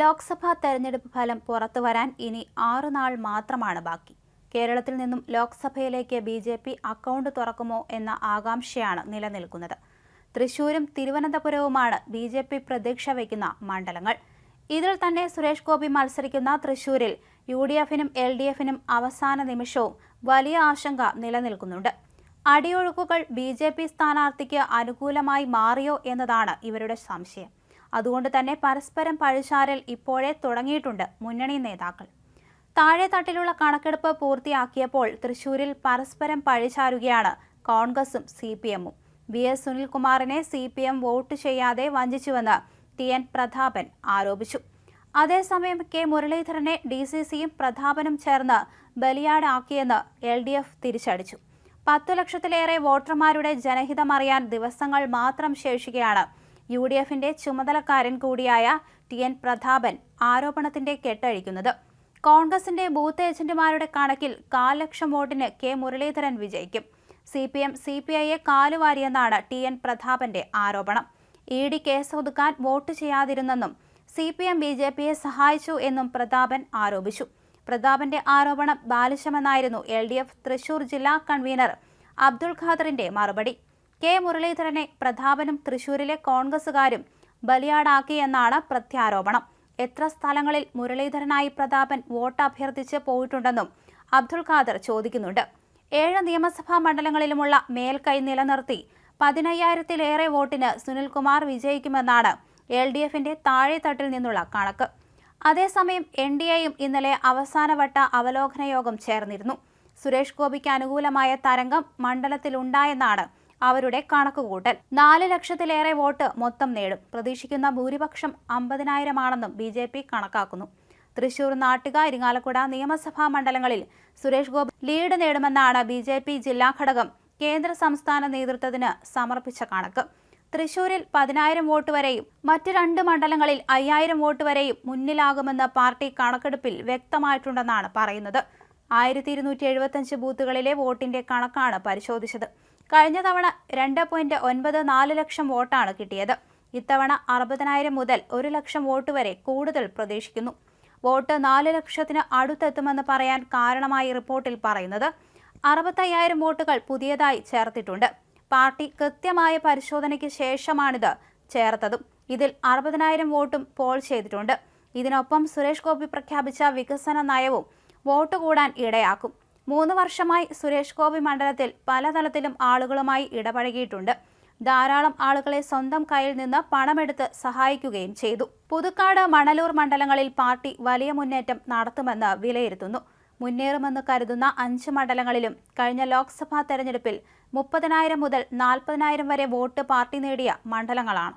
ലോക്സഭാ തെരഞ്ഞെടുപ്പ് ഫലം പുറത്തു വരാൻ ഇനി ആറു നാൾ മാത്രമാണ് ബാക്കി. കേരളത്തിൽ നിന്നും ലോക്സഭയിലേക്ക് ബി ജെ പി അക്കൗണ്ട് തുറക്കുമോ എന്ന ആകാംക്ഷയാണ് നിലനിൽക്കുന്നത്. തൃശൂരും തിരുവനന്തപുരവുമാണ് ബി ജെ പി പ്രതീക്ഷ വയ്ക്കുന്ന മണ്ഡലങ്ങൾ. ഇതിൽ തന്നെ സുരേഷ് ഗോപി മത്സരിക്കുന്ന തൃശൂരിൽ യു ഡി എഫിനും എൽ ഡി എഫിനും അവസാന നിമിഷവും വലിയ ആശങ്ക നിലനിൽക്കുന്നുണ്ട്. അടിയൊഴുക്കുകൾ ബി ജെ പി സ്ഥാനാർത്ഥിക്ക് അനുകൂലമായി മാറിയോ എന്നതാണ് ഇവരുടെ സംശയം. അതുകൊണ്ട് തന്നെ പരസ്പരം പഴിചാരൽ ഇപ്പോഴേ തുടങ്ങിയിട്ടുണ്ട് മുന്നണി നേതാക്കൾ. താഴെ തട്ടിലുള്ള കണക്കെടുപ്പ് പൂർത്തിയാക്കിയപ്പോൾ തൃശൂരിൽ പരസ്പരം പഴിചാരുകയാണ് കോൺഗ്രസും സി പി എമ്മും. വി എസ് സുനിൽകുമാറിനെ സി പി എം വോട്ട് ചെയ്യാതെ വഞ്ചിച്ചുവെന്ന് ടി എൻ പ്രതാപൻ ആരോപിച്ചു. അതേസമയം കെ മുരളീധരനെ ഡി സി സിയും പ്രതാപനും ചേർന്ന് ബലിയാടാക്കിയെന്ന് എൽ ഡി എഫ് തിരിച്ചടിച്ചു. പത്തു ലക്ഷത്തിലേറെ വോട്ടർമാരുടെ ജനഹിതമറിയാൻ ദിവസങ്ങൾ മാത്രം ശേഷിക്കെയാണ് യു ഡി എഫിന്റെ ചുമതലക്കാരൻ കൂടിയായ ടി എൻ പ്രതാപൻ ആരോപണത്തിന്റെ കെട്ടഴിക്കുന്നത്. കോൺഗ്രസിന്റെ ബൂത്ത് ഏജന്റുമാരുടെ കണക്കിൽ കാൽ ലക്ഷം വോട്ടിന് കെ മുരളീധരൻ വിജയിക്കും. C P M C P ഐയെ കാലുവാരിയെന്നാണ് ടി എൻ പ്രതാപന്റെ ആരോപണം. ഇ ഡി കേസ് ഒതുക്കാൻ vote ചെയ്യാതിരുന്നെന്നും C P M B J പിയെ സഹായിച്ചു എന്നും പ്രതാപൻ ആരോപിച്ചു. പ്രതാപന്റെ ആരോപണം ബാലിശമെന്നായിരുന്നു എൽ ഡി എഫ് തൃശൂർ ജില്ലാ കൺവീനർ അബ്ദുൾ ഖാദറിന്റെ മറുപടി. കെ മുരളീധരനെ പ്രതാപനും തൃശൂരിലെ കോൺഗ്രസുകാരും ബലിയാടാക്കിയെന്നാണ് പ്രത്യാരോപണം. എത്ര സ്ഥലങ്ങളിൽ മുരളീധരനായി പ്രതാപൻ വോട്ട് അഭ്യർത്ഥിച്ച് പോയിട്ടുണ്ടെന്നും അബ്ദുൾ ഖാദർ ചോദിക്കുന്നുണ്ട്. ഏഴ് നിയമസഭാ മണ്ഡലങ്ങളിലുമുള്ള മേൽക്കൈ നിലനിർത്തി പതിനയ്യായിരത്തിലേറെ വോട്ടിന് സുനിൽകുമാർ വിജയിക്കുമെന്നാണ് എൽ ഡി എഫിന്റെ താഴെത്തട്ടിൽ നിന്നുള്ള കണക്ക്. അതേസമയം എൻ ഡി എയും ഇന്നലെ അവസാനവട്ട അവലോകന യോഗം ചേർന്നിരുന്നു. സുരേഷ് ഗോപിക്ക് അനുകൂലമായ തരംഗം മണ്ഡലത്തിലുണ്ടായെന്നാണ് അവരുടെ കണക്കുകൂട്ടൽ. നാല് ലക്ഷത്തിലേറെ വോട്ട് മൊത്തം നേടും. പ്രതീക്ഷിക്കുന്ന ഭൂരിപക്ഷം അമ്പതിനായിരമാണെന്നും ബി ജെ പി കണക്കാക്കുന്നു. തൃശൂർ നാട്ടുക ഇരിങ്ങാലക്കുട നിയമസഭാ മണ്ഡലങ്ങളിൽ സുരേഷ് ഗോപി ലീഡ് നേടുമെന്നാണ് ബി ജെ പി ജില്ലാ ഘടകം കേന്ദ്ര സംസ്ഥാന നേതൃത്വത്തിന് സമർപ്പിച്ച കണക്ക്. തൃശൂരിൽ പതിനായിരം വോട്ട് വരെയും മറ്റ് രണ്ട് മണ്ഡലങ്ങളിൽ അയ്യായിരം വോട്ട് വരെയും മുന്നിലാകുമെന്ന് പാർട്ടി കണക്കെടുപ്പിൽ വ്യക്തമായിട്ടുണ്ടെന്നാണ് പറയുന്നത്. ആയിരത്തി ഇരുന്നൂറ്റി എഴുപത്തഞ്ച് ബൂത്തുകളിലെ വോട്ടിന്റെ കണക്കാണ് പരിശോധിച്ചത്. കഴിഞ്ഞ തവണ രണ്ട് പോയിന്റ് ഒൻപത് നാല് ലക്ഷം വോട്ടാണ് കിട്ടിയത്. ഇത്തവണ അറുപതിനായിരം മുതൽ ഒരു ലക്ഷം വോട്ട് വരെ കൂടുതൽ പ്രതീക്ഷിക്കുന്നു. വോട്ട് നാല് ലക്ഷത്തിന് അടുത്തെത്തുമെന്ന് പറയാൻ കാരണമായി റിപ്പോർട്ടിൽ പറയുന്നത് അറുപത്തയ്യായിരം വോട്ടുകൾ പുതിയതായി ചേർത്തിട്ടുണ്ട്. പാർട്ടി കൃത്യമായ പരിശോധനയ്ക്ക് ശേഷമാണിത് ചേർത്തതും. ഇതിൽ അറുപതിനായിരം വോട്ടും പോൾ ചെയ്തിട്ടുണ്ട്. ഇതിനൊപ്പം സുരേഷ് ഗോപി പ്രഖ്യാപിച്ച വികസന നയവും വോട്ട് കൂടാൻ ഇടയാക്കും. മൂന്ന് വർഷമായി സുരേഷ് ഗോപി മണ്ഡലത്തിൽ പലതലത്തിലും ആളുകളുമായി ഇടപഴകിയിട്ടുണ്ട്. ധാരാളം ആളുകളെ സ്വന്തം കയ്യിൽ നിന്ന് പണമെടുത്ത് സഹായിക്കുകയും ചെയ്തു. പുതുക്കാട് മണലൂർ മണ്ഡലങ്ങളിൽ പാർട്ടി വലിയ മുന്നേറ്റം നടത്തുമെന്ന് വിലയിരുത്തുന്നു. മുന്നേറുമെന്ന് കരുതുന്ന അഞ്ച് മണ്ഡലങ്ങളിലും കഴിഞ്ഞ ലോക്സഭാ തെരഞ്ഞെടുപ്പിൽ മുപ്പതിനായിരം മുതൽ നാൽപ്പതിനായിരം വരെ വോട്ട് പാർട്ടി നേടിയ മണ്ഡലങ്ങളാണ്.